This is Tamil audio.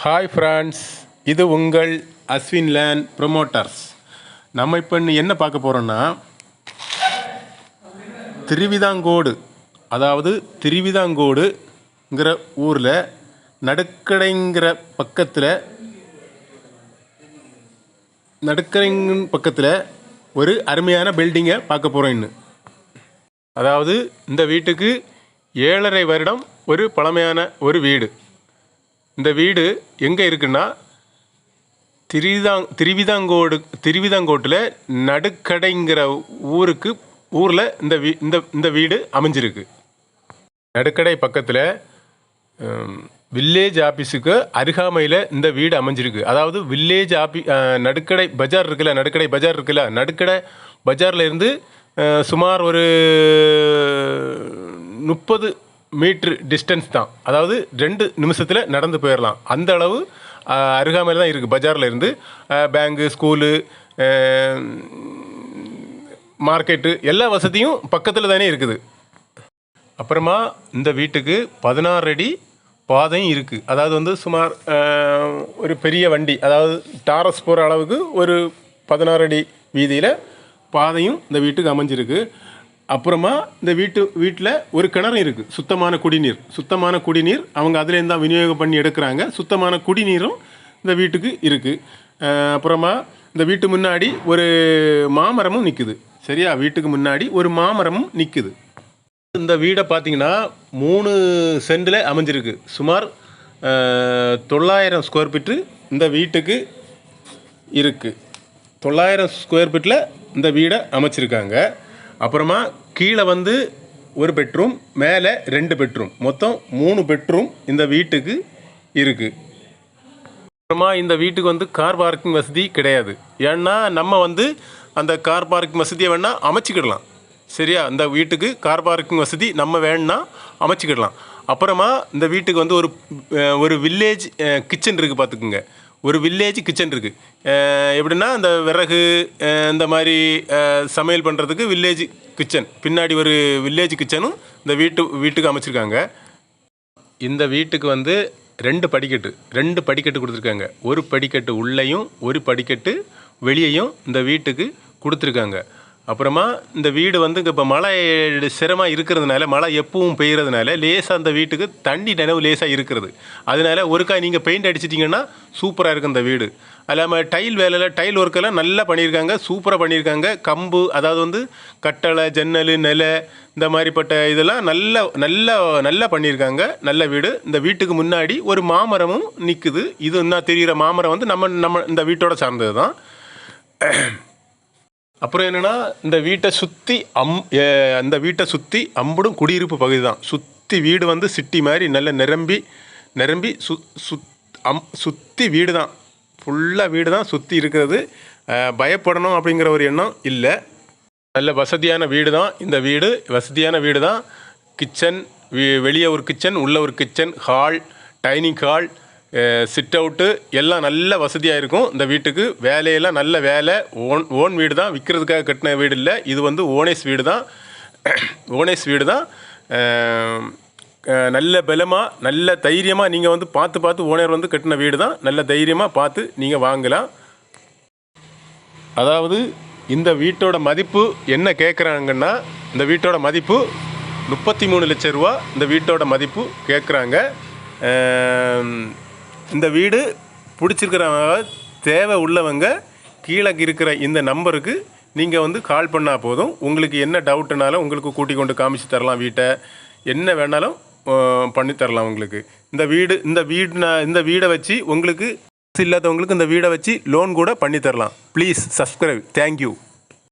ஹாய் ஃப்ரெண்ட்ஸ் இது உங்கள் அஸ்வின் லேண்ட் ப்ரொமோட்டர்ஸ் நம்ம இப்போ என்ன பார்க்க போகிறோன்னா திருவிதாங்கோடு அதாவது திருவிதாங்கோடுங்கிற ஊரில் நடுக்கடைங்கிற பக்கத்தில் நடுக்கடைங்கின் பக்கத்தில் ஒரு அருமையான பில்டிங்கை பார்க்க போகிறோம் இன்னும் அதாவது இந்த வீட்டுக்கு ஏழரை வருடம் ஒரு பழமையான ஒரு வீடு. இந்த வீடு எங்கே இருக்குன்னா திரிதாங் திருவிதாங்கோடு திருவிதாங்கோட்டில் நடுக்கடைங்கிற ஊருக்கு ஊரில் இந்த வீ இந்த இந்த வீடு அமைஞ்சிருக்கு. நடுக்கடை பக்கத்தில் வில்லேஜ் ஆஃபீஸுக்கு அருகாமையில் இந்த வீடு அமைஞ்சிருக்கு. அதாவது வில்லேஜ் ஆஃபி நடுக்கடை பஜார் இருக்குல்ல நடுக்கடை பஜார் இருக்குல்ல நடுக்கடை பஜாரில் இருந்து சுமார் ஒரு முப்பது மீட்ரு டிஸ்டன்ஸ் தான். அதாவது ரெண்டு நிமிஷத்தில் நடந்து போயிடலாம் அந்த அளவு அஹ், அருகாமையில் தான் இருக்குது பஜாரில் இருந்து பேங்கு ஸ்கூலு மார்க்கெட்டு எல்லா வசதியும் பக்கத்தில் தானே இருக்குது. அப்புறமா இந்த வீட்டுக்கு பதினாறு அடி பாதையும் இருக்குது அதாவது வந்து சுமார் ஒரு பெரிய வண்டி அதாவது டாரஸ் போகிற அளவுக்கு ஒரு பதினாறு அடி வீதியில் பாதையும் இந்த வீட்டுக்கு அமைஞ்சிருக்கு. அப்புறமா இந்த வீட்டு வீட்டில் ஒரு கிணறு இருக்குது சுத்தமான குடிநீர். சுத்தமான குடிநீர் அவங்க அதுலேருந்து தான் விநியோகம் பண்ணி எடுக்கிறாங்க. சுத்தமான குடிநீரும் இந்த வீட்டுக்கு இருக்குது அப்புறமா இந்த வீட்டு முன்னாடி ஒரு மாமரமும் நிற்குது சரியா? வீட்டுக்கு முன்னாடி ஒரு மாமரமும் நிற்குது இந்த வீடை பார்த்தீங்கன்னா மூணு சென்டில் அமைஞ்சிருக்கு. சுமார் தொள்ளாயிரம் ஸ்கொயர் ஃபீட்டு இந்த வீட்டுக்கு இருக்குது தொள்ளாயிரம் ஸ்கொயர் ஃபீட்டில் இந்த வீடை அமைச்சிருக்காங்க. அப்புறமா கீழே வந்து ஒரு பெட்ரூம் மேலே ரெண்டு பெட்ரூம். மொத்தம் மூணு பெட்ரூம் இந்த வீட்டுக்கு இருக்குது அப்புறமா இந்த வீட்டுக்கு வந்து கார் பார்க்கிங் வசதி கிடையாது. ஏன்னா நம்ம வந்து அந்த கார் பார்க்கிங் வசதியை வேணால் அமைச்சிக்கிடலாம். சரியா? இந்த வீட்டுக்கு கார் பார்க்கிங் வசதி நம்ம வேணும்னா அமைச்சிக்கிடலாம். அப்புறமா இந்த வீட்டுக்கு வந்து ஒரு ஒரு வில்லேஜ் கிச்சன் இருக்குது பார்த்துக்குங்க. ஒரு வில்லேஜ் கிச்சன் இருக்குது எப்படின்னா அந்த விறகு இந்த மாதிரி சமையல் பண்ணுறதுக்கு வில்லேஜ் கிச்சன் பின்னாடி ஒரு வில்லேஜ் கிச்சனும் இந்த வீட்டு வீட்டுக்கு அமைச்சிருக்காங்க. இந்த வீட்டுக்கு வந்து ரெண்டு படிக்கட்டு ரெண்டு படிக்கட்டு கொடுத்துருக்காங்க. ஒரு படிக்கட்டு உள்ளேயும் ஒரு படிக்கட்டு வெளியேயும் இந்த வீட்டுக்கு கொடுத்துருக்காங்க. அப்புறமா இந்த வீடு வந்து இப்போ மழை சிரமமாக இருக்கிறதுனால மழை எப்பவும் பெய்யறதுனால லேசாக அந்த வீட்டுக்கு தண்ணி நினைவு லேசாக இருக்கிறது அதனால ஒருக்கா நீங்கள் பெயிண்ட் அடிச்சிட்டிங்கன்னா சூப்பராக இருக்கும் இந்த வீடு. அல்லாமல் டைல் வேலையில் டைல் ஒர்க்கெல்லாம் நல்லா பண்ணியிருக்காங்க சூப்பராக பண்ணியிருக்காங்க. கம்பு அதாவது வந்து கட்டளை ஜன்னல் நிலை இந்த மாதிரிப்பட்ட இதெல்லாம் நல்ல நல்ல நல்லா பண்ணியிருக்காங்க. நல்ல வீடு. இந்த வீட்டுக்கு முன்னாடி ஒரு மாமரமும் நிற்குது இது என்ன தெரிகிற மாமரம் வந்து நம்ம நம்ம இந்த வீட்டோட சார்ந்தது தான் அப்புறம் என்னென்னா இந்த வீட்டை சுற்றி அம் அந்த வீட்டை சுற்றி அம்புடும் குடியிருப்பு பகுதி தான் சுற்றி வீடு வந்து சிட்டி மாதிரி நல்ல நிரம்பி நிரம்பி சு சுத் அம் சுற்றி வீடு தான் ஃபுல்லாக வீடு தான் சுற்றி இருக்கிறது பயப்படணும் அப்படிங்கிற ஒரு எண்ணம் இல்லை. நல்ல வசதியான வீடு தான் இந்த வீடு. வசதியான வீடு தான் கிச்சன் வெளியே ஒரு கிச்சன் உள்ள ஒரு kitchen hall dining hall sit out எல்லாம் நல்ல வசதியாக இருக்கும். இந்த வீட்டுக்கு வேலையெல்லாம் நல்ல வேலை. ஓன் ஓன் வீடு தான். விற்கிறதுக்காக கட்டின வீடு இல்லை. இது வந்து ஓனேஸ் வீடு தான். ஓனேஸ் வீடு தான். நல்ல பலமாக நல்ல தைரியமாக நீங்கள் வந்து பார்த்து பார்த்து ஓனர் வந்து கட்டின வீடு தான். நல்ல தைரியமாக பார்த்து நீங்கள் வாங்கலாம். அதாவது இந்த வீட்டோட மதிப்பு என்ன கேட்குறாங்கன்னா இந்த வீட்டோட மதிப்பு முப்பத்தி மூணு லட்ச ரூபா. இந்த வீட்டோட மதிப்பு கேட்குறாங்க இந்த வீடு பிடிச்சிருக்கிறவங்க தேவை உள்ளவங்க கீழே இருக்கிற இந்த நம்பருக்கு நீங்கள் வந்து கால் பண்ணால் போதும். உங்களுக்கு என்ன டவுட்டுனாலும் உங்களுக்கு கூட்டி கொண்டு காமிச்சு தரலாம் வீட்டை. என்ன வேணாலும் பண்ணி தரலாம் உங்களுக்கு. இந்த வீடு இந்த வீடு இந்த வீடை வச்சு உங்களுக்கு இல்லாதவங்களுக்கு இந்த வீடை வச்சு லோன் கூட பண்ணி தரலாம். Please subscribe thank you